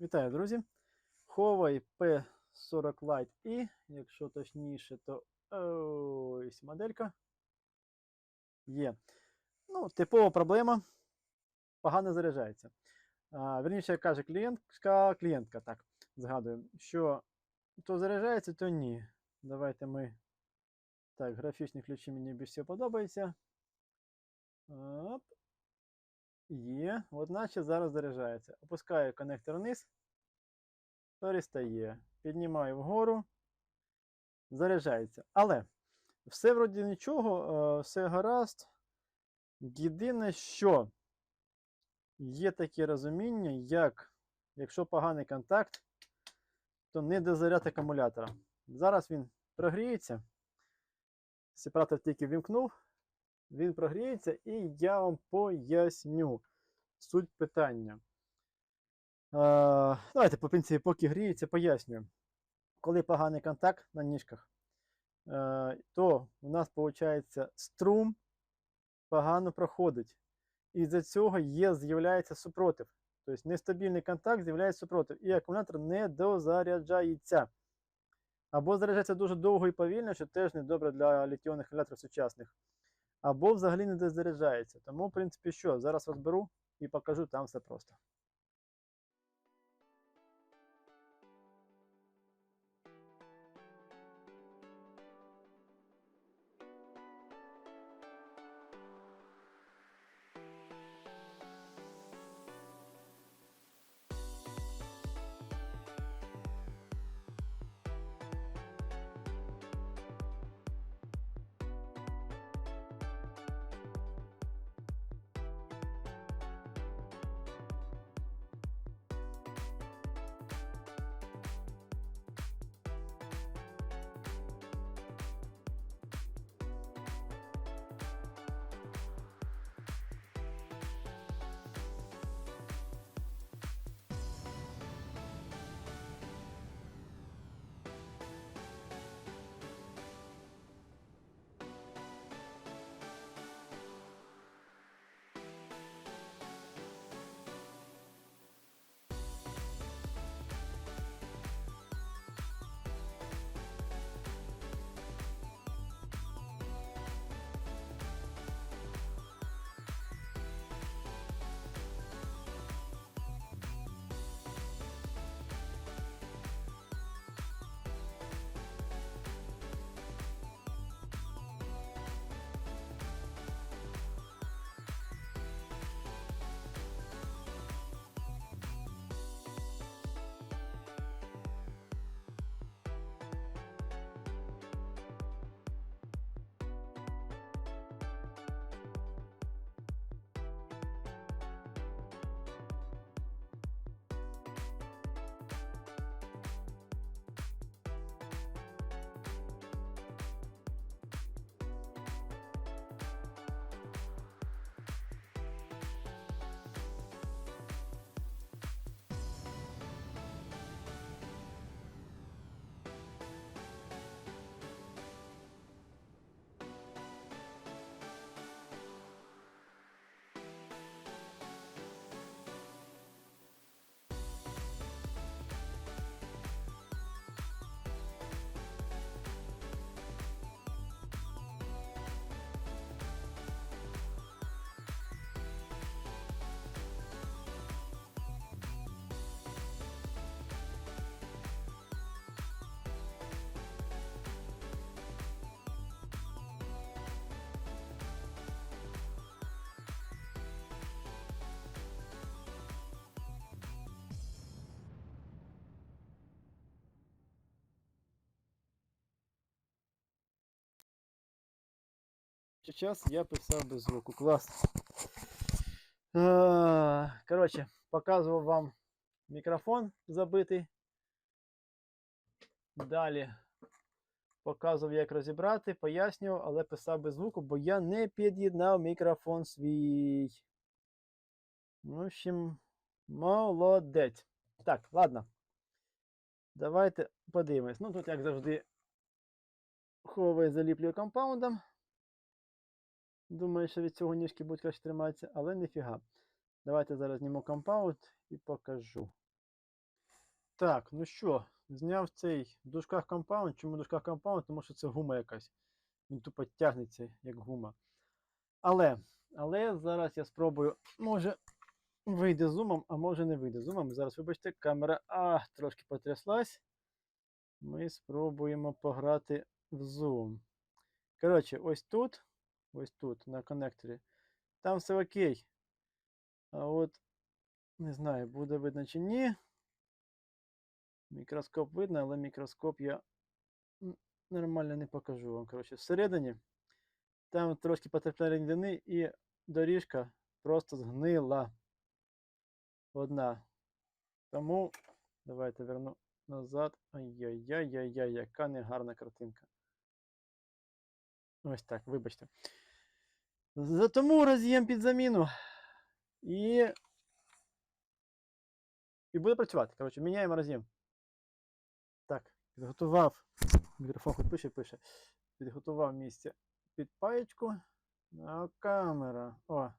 Вітаю, друзі! Huawei P40 Lite i, якщо точніше, то ось моделька є. Ну, типова проблема. Погано заряджається. А, Верніше каже клієнтка, клієнтка, так, згадую, що то заряджається, то ні. Давайте ми. Так, графічні ключі мені більш всього подобаються. Оп. Є. От наче зараз заряджається. Опускаю коннектор вниз. Перестає. Піднімаю вгору. Заряджається. Але все вроді нічого, е, все гаразд. Єдине, що є таке розуміння, як якщо поганий контакт, то не дозаряд акумулятора. Зараз він прогріється. Сепаратор тільки вімкнув, він прогріється, і я вам поясню суть питання. Е, давайте, по принципі, поки гріється, пояснюю. Коли поганий контакт на ніжках, е, то у нас виходить струм погано проходить. І з-за цього є, з'являється супротив. Тобто нестабільний контакт з'являється супротив, і акумулятор не дозаряджається. Або заряджається дуже довго і повільно, що теж не добре для літіонних акумуляторів сучасних. Або взагалі не дозаряджається. Тому, в принципі, що, зараз розберу і покажу там все просто. Сейчас я писав без звуку. Клас. Коротше, показував вам мікрофон забитий. Далі показував, як розібрати, пояснював, але писав без звуку, бо я не під'єднав мікрофон свій. В общем, молодець. Так, ладно. Давайте подивимось. Ну, тут, як завжди, Huawei заліплюю компаундом. Думаю, що від цього ніжки будуть краще триматися, але ніфіга. Давайте зараз зніму компаунд і покажу. Так, ну що, зняв цей в дужках компаунд. Чому в дужках компаунд? Тому що це гума якась. Він тупо тягнеться, як гума. Але, але зараз я спробую, може вийде зумом, а може не вийде зумом. Зараз, вибачте, камера а, трошки потряслась. Ми спробуємо пограти в зум. Коротше, ось тут, ось тут, на коннекторі, там все окей. А от, не знаю, буде видно чи ні. Мікроскоп видно, але мікроскоп я нормально не покажу вам. Коротше, всередині там трошки потрапляє рідини і доріжка просто згнила. Одна. Тому давайте верну назад. Ай-яй-яй-яй-яй, яка негарна картинка. Ось так, вибачте. Тому роз'єм під заміну. І. І буде працювати. Коротше, міняємо роз'єм. Так, підготував. Мікрофон хоч пише, пише. Підготував місце під паєчку. А камера. О.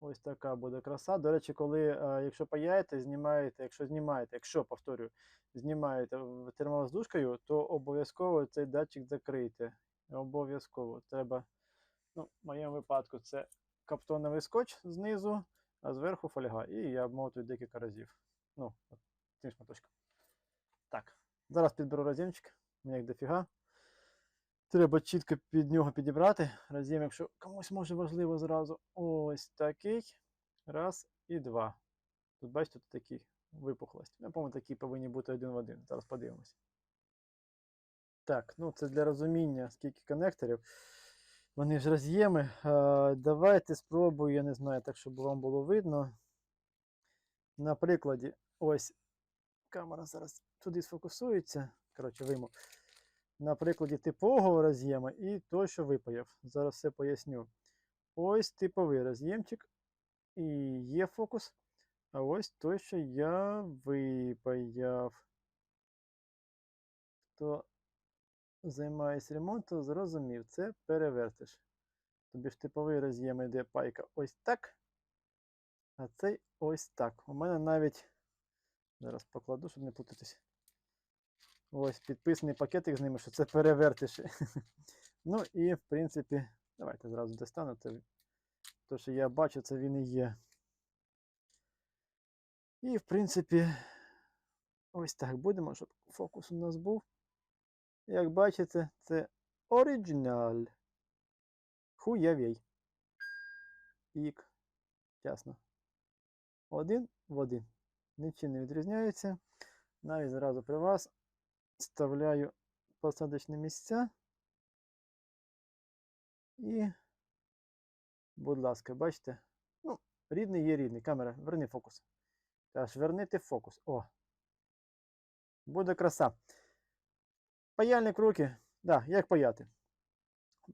Ось така буде краса. До речі, коли, е, якщо паяєте, знімаєте, якщо знімаєте, якщо повторюю, знімаєте термовоздушкою, то обов'язково цей датчик закрийте. Обов'язково. Треба, ну, в моєму випадку, це каптоновий скотч знизу, а зверху фольга. І я обмотую декілька разів. Ну, от цим шматочком. Так, зараз підберу роз'ємчик. Мені як дофіга. Треба чітко під нього підібрати. Роз'єм, якщо комусь може важливо зразу. Ось такий. Раз і два. Тут бачите, тут такі випуклості. Я по-моєму, такі повинні бути один в один. Зараз подивимось. Так, ну це для розуміння, скільки коннекторів. Вони ж роз'єми. Давайте спробую, я не знаю, так, щоб вам було видно. На прикладі, ось камера зараз туди сфокусується. Коротше, вийму. На прикладі типового роз'єма і той, що випаяв. Зараз все поясню. Ось типовий роз'ємчик. І є фокус. А ось той, що я випаяв. Хто займається ремонтом, зрозумів, це перевертиш. Тобі ж типовий роз'єм йде пайка ось так. А цей ось так. У мене навіть. Зараз покладу, щоб не плутатись. Ось підписаний пакетик з ними, що це перевертиші. ну і в принципі, давайте зразу достану. Це, то, що я бачу, це він і є. І в принципі, ось так будемо, щоб фокус у нас був. Як бачите, це оригіналь. Хуявей. Ік. Ясно. Один в один. Нічим не відрізняється. Навіть зразу при вас вставляю посадочні місця. І, будь ласка, бачите? Ну, рідний є рідний. Камера, верни фокус. Аж вернити фокус. О. Буде краса. Паяльник руки. Да, як паяти?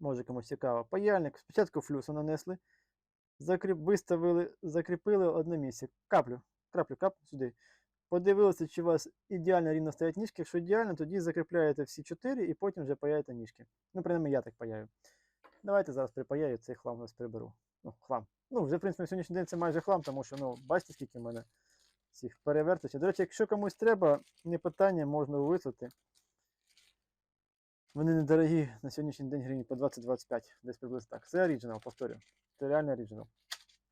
Може комусь цікаво. Паяльник. Спочатку флюсу нанесли. Закріп, виставили, закріпили одне місце. Каплю. Краплю, кап сюди. Подивилися, чи у вас ідеально рівно стоять ніжки. Якщо ідеально, тоді закріпляєте всі чотири і потім вже паяєте ніжки. Ну, принаймні, я так паяю. Давайте зараз припаяю, цей хлам у нас приберу. Ну, хлам. Ну, вже, в принципі, на сьогоднішній день це майже хлам, тому що, ну, бачите, скільки в мене цих переверточів. До речі, якщо комусь треба, не питання, можна вислати. Вони недорогі на сьогоднішній день гривень по 20-25, десь приблизно так. Це оригінал, повторюю. Це реальний оригінал.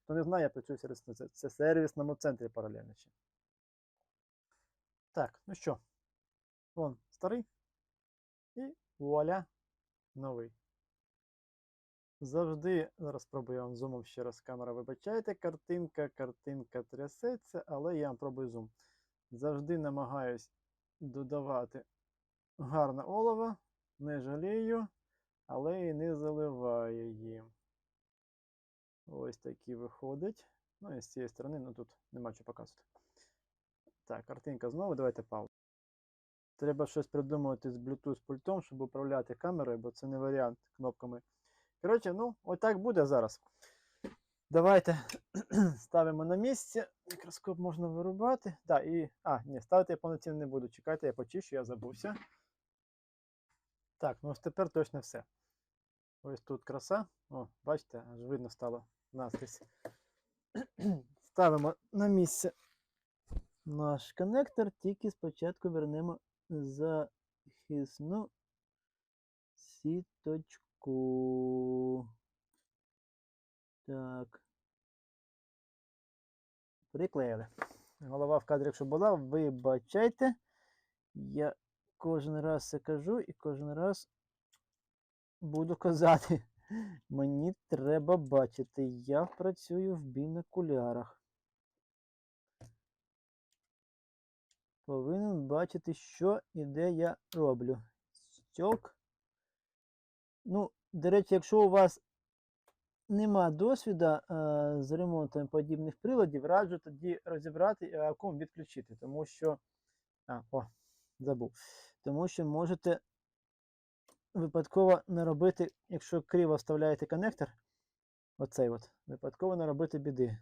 Хто не знає, я працюю в це, це сервісному центрі паралельно ще. Так, ну що, вон старий. І вуаля, новий. Завжди, зараз спробую вам зумом ще раз камера. Вибачайте, картинка, картинка трясеться, але я вам пробую зум. Завжди намагаюсь додавати гарне олово, не жалію, але і не заливаю їм. Ось такі виходить. Ну і з цієї сторони, ну тут нема що показувати. Так, картинка знову, давайте паузу. Треба щось придумувати з Bluetooth пультом, щоб управляти камерою, бо це не варіант кнопками. Коротше, ну, отак буде зараз. Давайте ставимо на місце. Мікроскоп можна вирубати. Да, і... А, ні, ставити я повноцінно не буду. Чекайте, я почищу, я забувся. Так, ну ось тепер точно все. Ось тут краса. О, бачите, аж видно стало наскрізь. Ставимо на місце наш коннектор, тільки спочатку вернемо захисну сіточку. Так. Приклеїли. Голова в кадрі, якщо була, вибачайте. Я кожен раз це кажу і кожен раз буду казати. Мені треба бачити. Я працюю в бінокулярах. Повинен бачити, що і де я роблю. Стьок. Ну, до речі, якщо у вас нема досвіду е, з ремонтом подібних приладів, раджу тоді розібрати і акум відключити, тому що. А, о, забув. Тому що можете випадково наробити, якщо криво вставляєте коннектор, оцей от, випадково наробити біди.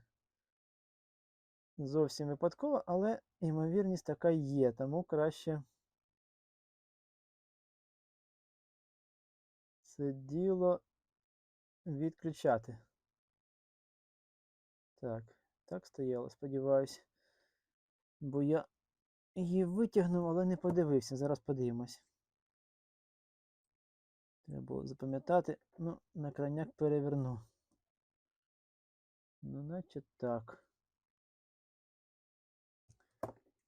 Зовсім випадково, але ймовірність така є, тому краще це діло відключати. Так, так стояло, сподіваюсь. Бо я її витягнув, але не подивився. Зараз подивимось. Треба було запам'ятати, ну, на крайняк переверну. Ну, наче так.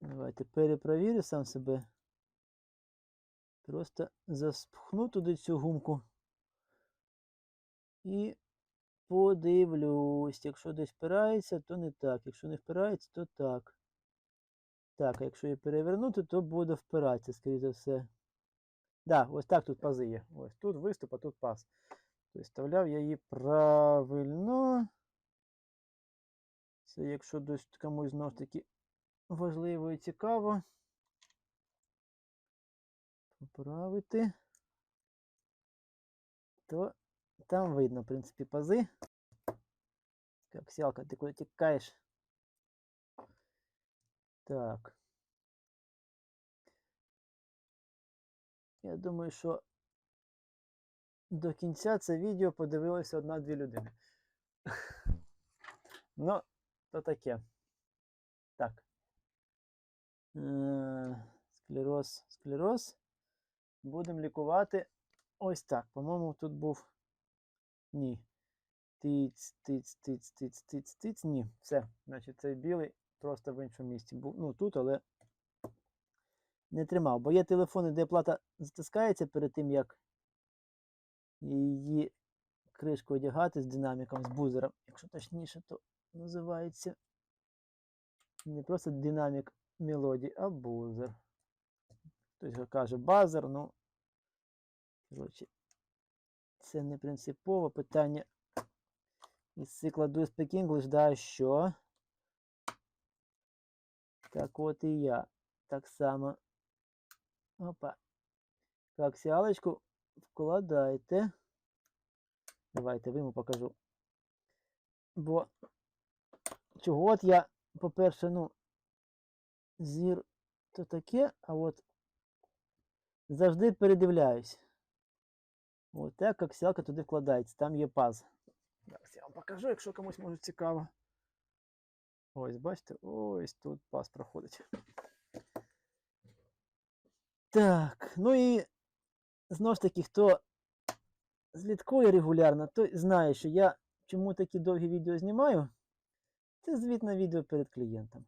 Давайте перепровірю сам себе. Просто заспхну туди цю гумку. І подивлюсь. Якщо десь впирається, то не так. Якщо не впирається, то так. Так, якщо її перевернути, то буде впиратися, скоріше все. Да, ось так тут пази є. Ось тут виступ, а тут паз. Тобто вставляв я її правильно. Це якщо десь комусь знову ж таки важливо і цікаво. Поправити. То там видно, в принципі, пази. Как сялка, ти куди тікаєш? Так. Я думаю, що до кінця це відео подивилося одна-дві людини. Ну, то таке. Так. Е, Склероз, склероз. Будемо лікувати ось так. По-моєму, тут був. Ні. Тиць, тиць, тиць, тиць, тиць, тиць. Ні. Все. Значить, цей білий просто в іншому місці був. Ну, тут, але не тримав. Бо є телефони, де плата затискається перед тим, як її кришку одягати з динаміком, з бузером. Якщо точніше, то називається не просто динамік мелодії, а бузер. Хтось каже базер, ну, коротше, це не принципово питання із цикла Do Speak English, да, що? Так от і я. Так само. Опа. Коаксіалочку вкладайте. Давайте виму покажу. Бо чого от я, по-перше, ну, зір то таке, а от завжди передивляюсь. От так коаксіалка туди вкладається. Там є паз. Зараз я вам покажу, якщо комусь може цікаво. Ось, бачите, ось тут паз проходить. Так, ну і знову ж таки, хто слідкує регулярно, той знає, що я чому такі довгі відео знімаю. Це звітне відео перед клієнтом.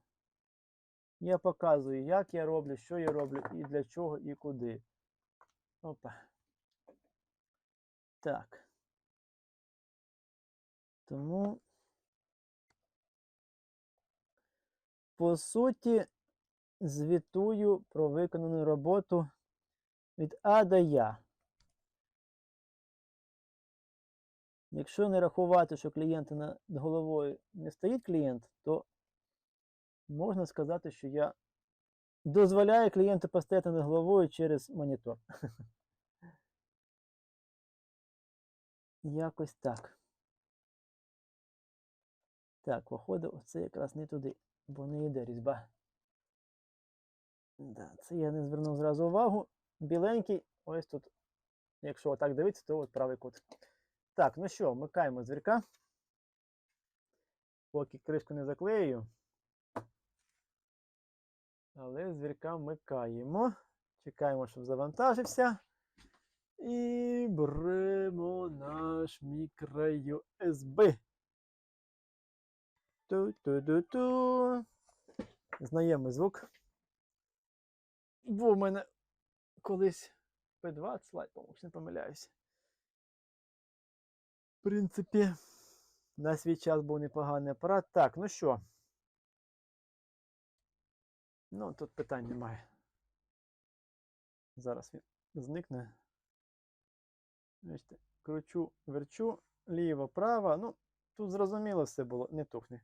Я показую, як я роблю, що я роблю, і для чого, і куди. Опа. Так. Тому, по суті, звітую про виконану роботу від А до Я. Якщо не рахувати, що клієнта над головою не стоїть клієнт, то можна сказати, що я дозволяю клієнту постояти над головою через монітор. Якось так. Так, виходить, оце якраз не туди, бо не йде різьба. Да, Це я не звернув зразу увагу. Біленький, ось тут, якщо отак дивитися, то от правий кут. Так, ну що, вмикаємо звірка. Поки кришку не заклею. Але звірка вмикаємо. Чекаємо, щоб завантажився. І беремо наш мікро USB. Ту-ту-ту-ту. Знайомий звук. Був у мене колись P20 слайд, по-моєму, не помиляюсь. В принципі, на свій час був непоганий апарат. Так, ну що? Ну, тут питань немає. Зараз він зникне. Кручу, верчу, ліво, право. Ну, тут зрозуміло все було, не тухне.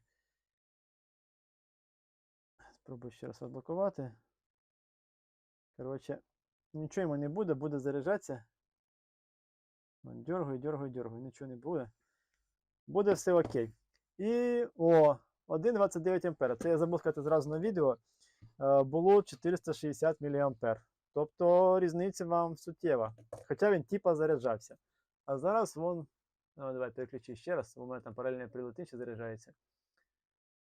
Спробую ще раз розблокувати. Коротше, нічого йому не буде, буде заряджатися. Вон, Дергаю, дергаю, дергаю, нічого не буде. Буде все окей. І о, 1,29 ампера. Це я забув сказати зразу на відео. Е, Було 460 мА. Тобто різниця вам суттєва. Хоча він типа заряджався. А зараз вон. Ну, давай переключи ще раз, у мене там паралельно прилетить, ще заряджається.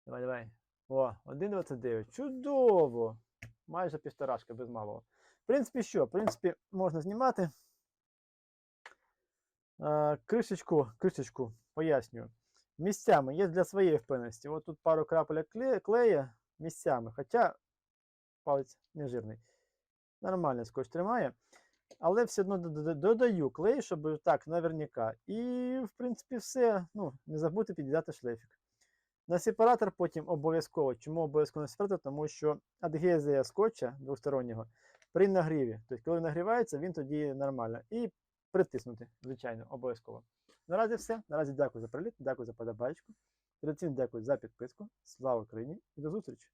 Давай, давай. О, 1,29. Чудово! Майже півторашка без малого. В принципі, що? В принципі, можна знімати. Е, кришечку, кришечку, пояснюю. Місцями є для своєї впевненості. От тут пару крапель клея, місцями, хоча палець не жирний. Нормально скотч тримає. Але все одно додаю клей, щоб так, наверняка. І, в принципі, все. Ну, не забудьте піддати шлейфик. На сепаратор потім обов'язково. Чому обов'язково на сепаратор? Тому що адгезія скотча двостороннього при нагріві. Тобто, коли нагрівається, він тоді нормально. І притиснути, звичайно, обов'язково. Наразі все. Наразі дякую за приліт, дякую за подобайку. Традиційно дякую за підписку. Слава Україні і до зустрічі!